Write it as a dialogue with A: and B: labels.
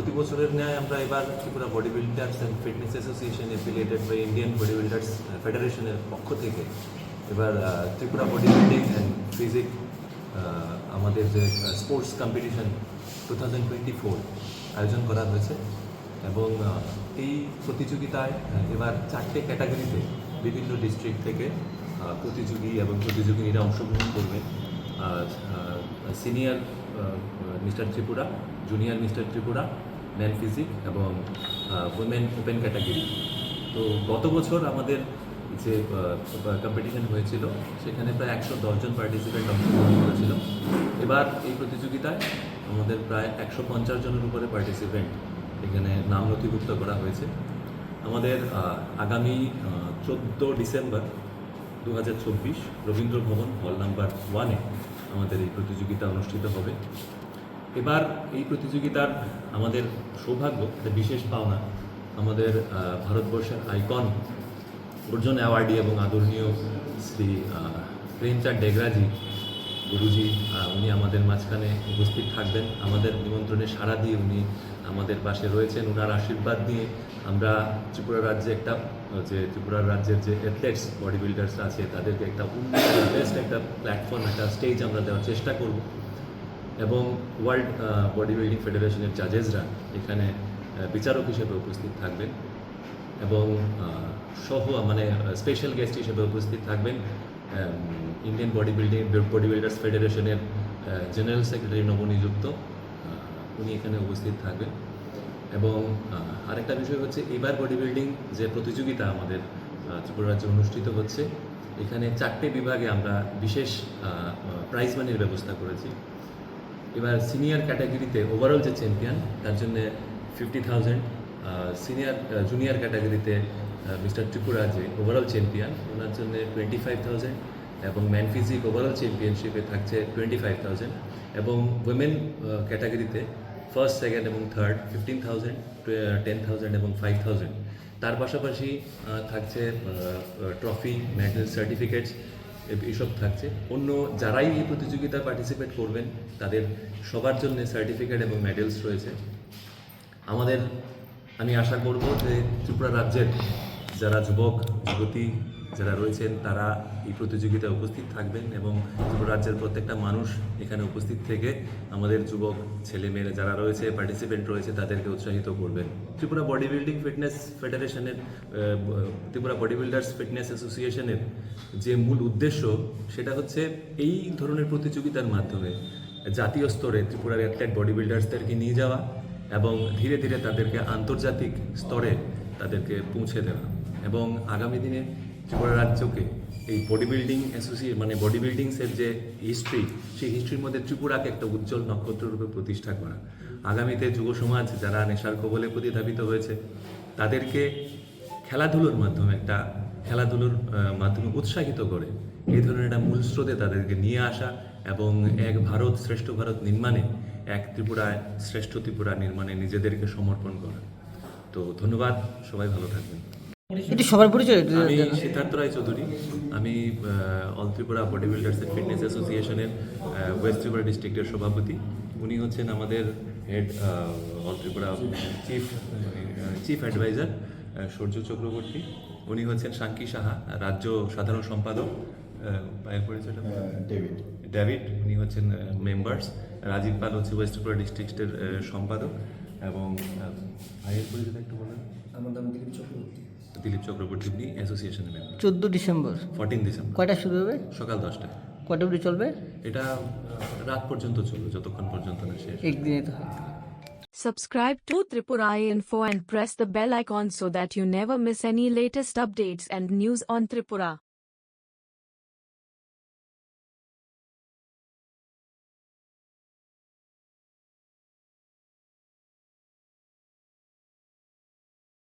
A: প্রতি বছরের ন্যায় আমরা এবার Tripura body builders and fitness association affiliated by Indian body builders ফেডারেশনের পক্ষ থেকে এবার Tripura body building and physique আমাদের যে sports competition two thousand twenty four আয়োজন করা হয়েছে এবং এই প্রতিযোগিতায় এবার চারটে ক্যাটাগরিতে বিভিন্ন ডিস্ট্রিক্ট থেকে প্রতিযোগী এবং প্রতিযোগিনীরা অংশগ্রহণ করবেন senior mister Tripura junior mister Tripura man physique এবং উইমেন ওপেন ক্যাটাগরি তো গত বছর আমাদের যে কম্পিটিশন হয়েছিল, সেখানে প্রায় একশো দশজন পার্টিসিপেন্ট অংশগ্রহণ করেছিল। এবার এই প্রতিযোগিতায় আমাদের প্রায় একশো পঞ্চাশ জনের উপরে পার্টিসিপেন্ট এখানে নাম নথিভুক্ত করা হয়েছে। আমাদের আগামী চোদ্দ ডিসেম্বর দু হাজার চব্বিশ রবীন্দ্র ভবন হল নাম্বার ওয়ানে আমাদের এই প্রতিযোগিতা অনুষ্ঠিত হবে। এবার এই প্রতিযোগিতার আমাদের সৌভাগ্য, একটা বিশেষ পাওনা আমাদের ভারতবর্ষের আইকন অর্জুন অ্যাওয়ার্ডি এবং আদরণীয় শ্রী প্রেমচাঁদ ডেগরাজি গুরুজি উনি আমাদের মাঝখানে উপস্থিত থাকবেন। আমাদের নিমন্ত্রণে সাড়া দিয়ে উনি আমাদের পাশে রয়েছেন। ওনার আশীর্বাদ নিয়ে আমরা ত্রিপুরা রাজ্যে একটা, যে ত্রিপুরা রাজ্যের যে অ্যাথলেটস বডি বিল্ডার্স আছে, তাদেরকে একটা বেস্ট একটা প্ল্যাটফর্ম একটা স্টেজ আমরা দেওয়ার চেষ্টা করব। এবং ওয়ার্ল্ড বডি বিল্ডিং ফেডারেশনের জাজেসরা এখানে বিচারক হিসেবে উপস্থিত থাকবেন। এবং সহ মানে স্পেশাল গেস্ট হিসেবে উপস্থিত থাকবেন। Indian body building body builders ফেডারেশনের জেনারেল সেক্রেটারি নবনিযুক্ত উনি এখানে উপস্থিত থাকবেন। এবং আরেকটা বিষয় হচ্ছে এবার বডি বিল্ডিং যে প্রতিযোগিতা আমাদের ত্রিপুরা রাজ্যে অনুষ্ঠিত হচ্ছে, এখানে চারটে বিভাগে আমরা বিশেষ প্রাইজ মানির ব্যবস্থা করেছি। এবার সিনিয়র ক্যাটাগরিতে ওভারঅল যে চ্যাম্পিয়ন তার জন্য ফিফটি থাউজেন্ড সিনিয়র জুনিয়র ক্যাটাগরিতে মিস্টার ত্রিপুরা যে ওভারঅল চ্যাম্পিয়ন ওনার জন্য টোয়েন্টি ফাইভ থাউজেন্ড এবং ম্যান ফিজিক ওভারঅল চ্যাম্পিয়নশিপে থাকছে টোয়েন্টি ফাইভ থাউজেন্ড এবং উইমেন ক্যাটাগরিতে ফার্স্ট সেকেন্ড এবং third fifteen thousand ten thousand এবং ফাইভ থাউজেন্ড তার পাশাপাশি থাকছে ট্রফি মেডেল সার্টিফিকেটস এইসব থাকছে। অন্য যারাই এই প্রতিযোগিতায় পার্টিসিপেট করবেন, তাদের সবার জন্য সার্টিফিকেট এবং মেডেলস রয়েছে। আমাদের, আমি আশা করব যে ত্রিপুরা রাজ্যের যারা যুবক, যুবতী যারা রয়েছেন, তারা এই প্রতিযোগিতায় উপস্থিত থাকবেন এবং ত্রিপুরা রাজ্যের প্রত্যেকটা মানুষ এখানে উপস্থিত থেকে আমাদের যুবক, ছেলেমেয়েরা যারা রয়েছে পার্টিসিপেন্ট রয়েছে, তাদেরকে উৎসাহিত করবেন। ত্রিপুরা বডি বিল্ডিং ফিটনেস ফেডারেশনের ত্রিপুরা বডি বিল্ডার্স ফিটনেস অ্যাসোসিয়েশনের যে মূল উদ্দেশ্য, সেটা হচ্ছে এই ধরনের প্রতিযোগিতার মাধ্যমে জাতীয় স্তরে ত্রিপুরার অ্যাথলেট বডি বিল্ডার্সদেরকে নিয়ে যাওয়া এবং ধীরে ধীরে তাদেরকে আন্তর্জাতিক স্তরে তাদেরকে পৌঁছে দেওয়া। এবং আগামী দিনে ত্রিপুরা রাজ্যকে এই বডি বিল্ডিং অ্যাসোসিয়েট মানে বডি বিল্ডিংসের যে হিস্ট্রি সেই হিস্ট্রির মধ্যে ত্রিপুরাকে একটা উজ্জ্বল নক্ষত্ররূপে প্রতিষ্ঠা করা। আগামীতে যুব সমাজ, যারা নেশার কবলে প্রতিধাবিত হয়েছে, তাদেরকে খেলাধুলোর মাধ্যমে একটা খেলাধুলোর মাধ্যমে উৎসাহিত করে। এই ধরনের একটা মূল স্রোতে তাদেরকে নিয়ে আসা এবং এক ভারত শ্রেষ্ঠ ভারত নির্মাণে, এক ত্রিপুরায় শ্রেষ্ঠ ত্রিপুরা নির্মাণে নিজেদেরকে সমর্পণ করা। তো ধন্যবাদ, সবাই ভালো থাকবেন।
B: একটু সবার পরিচয়?
A: আমি সিদ্ধার্থ রায় চৌধুরী। আমি all Tripura body builders and fitness অ্যাসোসিয়েশনের ওয়েস্ট ত্রিপুরা ডিস্ট্রিক্টের সভাপতি। উনি হচ্ছেন আমাদের head all Tripura chief chief adviser Surya Chakraborty. উনি হচ্ছেন শাঙ্কি সাহা রাজ্য সাধারণ সম্পাদক। ভাইয়ের পরিচয়টা
C: ডেভিড
A: ডেভিড উনি হচ্ছেন মেম্বার্স রাজীব পাল হচ্ছে ওয়েস্ট ত্রিপুরা ডিস্ট্রিক্টের সম্পাদক। এবং ভাইয়ের পরিচয়টা একটু বলেন।
C: আমার নাম দিলীপ চক্রবর্তী।
A: দিলীপ চক্রবর্তী অ্যাসোসিয়েশনের মেম্বার
B: চোদ্দ ডিসেম্বর।
A: Fourteen December.
B: কয়টা শুরু হবে?
A: সকাল দশটায়।
B: অবধি চলবে?
A: এটা রাত পর্যন্ত চলবে যতক্ষণ পর্যন্ত না শেষ
B: একদিনে তো হয়
D: Subscribe to Tripura Info and press the bell icon so that you never miss any latest updates and news on Tripura.